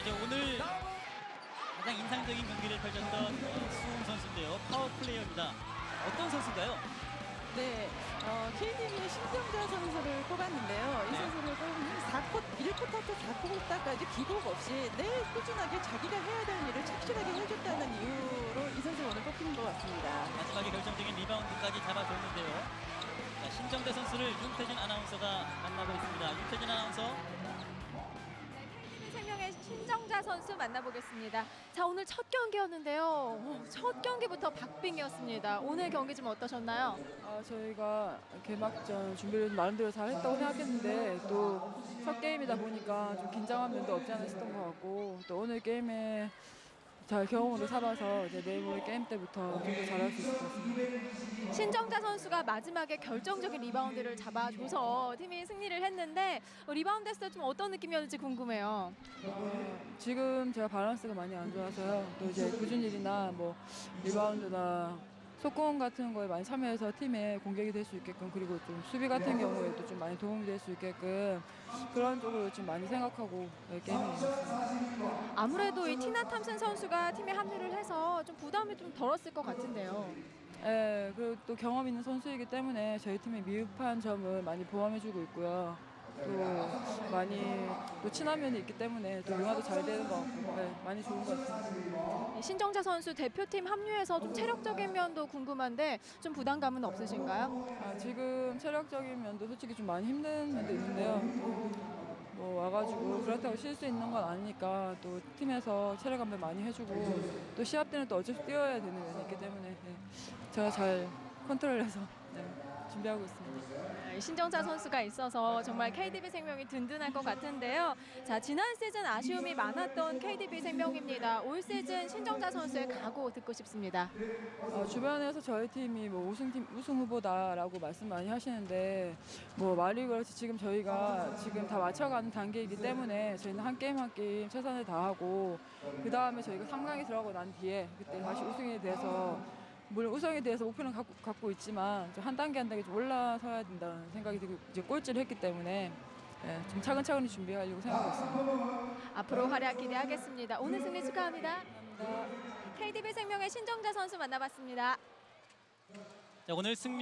이제 오늘 가장 인상적인 경기를 펼쳤던 어, 수홍 선수인데요. 파워 플레이어입니다. 어떤 선수인가요? 네, 어, KTV의 신정자 선수를 뽑았는데요. 이 네. 선수를 뽑으면 4쿼, 1쿼터부터 4쿼터까지 기복 없이 늘 꾸준하게 자기가 해야 되는 일을 착실하게 해줬다는 이유로 이 선수 오늘 뽑힌 것 같습니다. 마지막에 결정적인 리바운드까지 잡아줬는데요. 자, 신정대 선수를 윤태진 아나운서가 만나고 있습니다. 윤태진 아나운서. 선수 만나보겠습니다. 자 오늘 첫 경기였는데요. 오, 첫 경기부터 박빙이었습니다. 오늘 경기 좀 어떠셨나요? 아, 저희가 개막전 준비를 나름대로 잘 했다고 생각했는데 또 첫 게임이다 보니까 좀 긴장한 면도 없지 않아 있었던 것 같고 또 오늘 게임에 잘 경험으로 삼아서 이제 내일 게임 때부터 좀 더 잘할 수 있을 것 같습니다. 신정자 선수가 마지막에 결정적인 리바운드를 잡아줘서 팀이 승리를 했는데 어, 리바운드 했을 때 좀 어떤 느낌이었는지 궁금해요. 지금 제가 밸런스가 많이 안 좋아서요. 또 이제 굳은 일이나 뭐 리바운드나 속공 같은 거에 많이 참여해서 팀에 공격이 될 수 있게끔 그리고 좀 수비 같은 경우에도 좀 많이 도움이 될 수 있게끔 그런 쪽으로 좀 많이 생각하고 네, 게임을. 아무래도 이 티나 탐슨 선수가 팀에 합류를 해서 좀 부담이 좀 덜었을 것 같은데요. 예, 그리고 또 경험 있는 선수이기 때문에 저희 팀의 미흡한 점을 많이 보완해주고 있고요. 또 많이 또 친한 면이 있기 때문에 또 융화도 잘 되는 것 같고 예, 많이 좋은 것 같습니다. 이 신정자 선수 대표팀 합류해서 좀 체력적인 면도 궁금한데 좀 부담감은 없으신가요? 아, 지금 체력적인 면도 솔직히 좀 많이 힘든 면도 있는데요. 뭐 와가지고 그렇다고 쉴 수 있는 건 아니니까 또 팀에서 체력 안배 많이 해주고 또 시합 때는 또 어차피 뛰어야 되는 면이 있기 때문에 네, 제가 잘 컨트롤해서 네, 준비하고 있습니다. 네, 신정자 선수가 있어서 정말 KDB 생명이 든든할 것 같은데요. 자, 지난 시즌 아쉬움이 많았던 KDB 생명입니다. 올 시즌 신정자 선수의 각오 듣고 싶습니다. 어, 주변에서 저희 팀이 뭐 우승팀 우승 후보다라고 말씀 많이 하시는데 뭐 말이 그렇지 지금 저희가 지금 다 맞춰가는 단계이기 때문에 저희는 한 게임 한 게임 최선을 다하고 그 다음에 저희가 3강에 들어가고 난 뒤에 그때 다시 우승에 대해서 물론 우승에 대해서 목표는 갖고, 갖고 있지만 좀 한 단계 한 단계 좀 올라서야 된다는 생각이 들고 이제 꼴찌를 했기 때문에 예, 좀 차근차근히 준비하려고 생각하고 있습니다. 앞으로 활약 기대하겠습니다. 오늘 승리 축하합니다. KDB 생명의 신정자 선수 만나봤습니다. 자, 오늘 승리